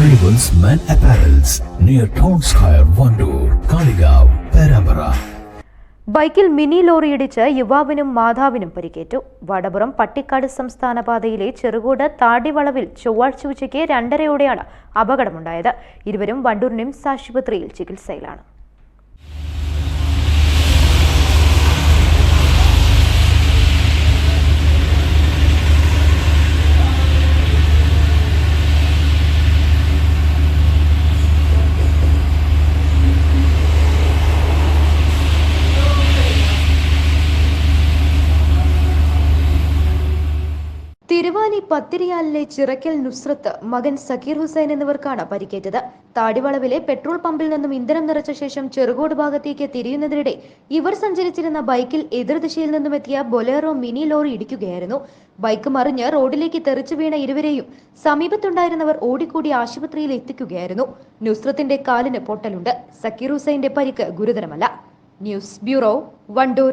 Arrivals men apparels near town square Wandoor Kalikavu Perambra ബൈക്കിൽ mini ലോറിയിടിച്ച് യുവാവിനും മാതാവിനും പരിക്കേറ്റു. വടപുറം പട്ടിക്കാട് സംസ്ഥാന പാതയിലെ ചെറുകോട് താടിവളവിൽ ചൊവ്വാഴ്ച ഉച്ചയ്ക്ക് രണ്ടരയോടെയാണ് അപകടമുണ്ടായത്. ഇരുവരും വണ്ടൂർ നിംസ് ആശുപത്രിയിൽ ചികിത്സയിലാണ്. തിരുവാലി പത്തിരിയാലിലെ ചിറക്കൽ നുസ്രത്ത് മകൻ സക്കീർ ഹുസൈൻ എന്നിവർക്കാണ് പരിക്കേറ്റത്. താടിവളവിലെ പെട്രോൾ പമ്പിൽ നിന്നും ഇന്ധനം നിറച്ച ശേഷം ചെറുകോട് ഭാഗത്തേക്ക് തിരിയുന്നതിനിടെ ഇവർ സഞ്ചരിച്ചിരുന്ന ബൈക്കിൽ എതിർദിശയിൽ നിന്നും എത്തിയ ബൊലേറോ മിനി ലോറി ഇടിക്കുകയായിരുന്നു. ബൈക്ക് മറിഞ്ഞ് റോഡിലേക്ക് തെറിച്ചു വീണ ഇരുവരെയും സമീപത്തുണ്ടായിരുന്നവർ ഓടിക്കൂടി ആശുപത്രിയിൽ എത്തിക്കുകയായിരുന്നു. നുസ്രത്തിന്റെ കാലിന് പൊട്ടലുണ്ട്. സക്കീർ ഹുസൈന്റെ പരിക്ക് ഗുരുതരമല്ല. News bureau Wandoor.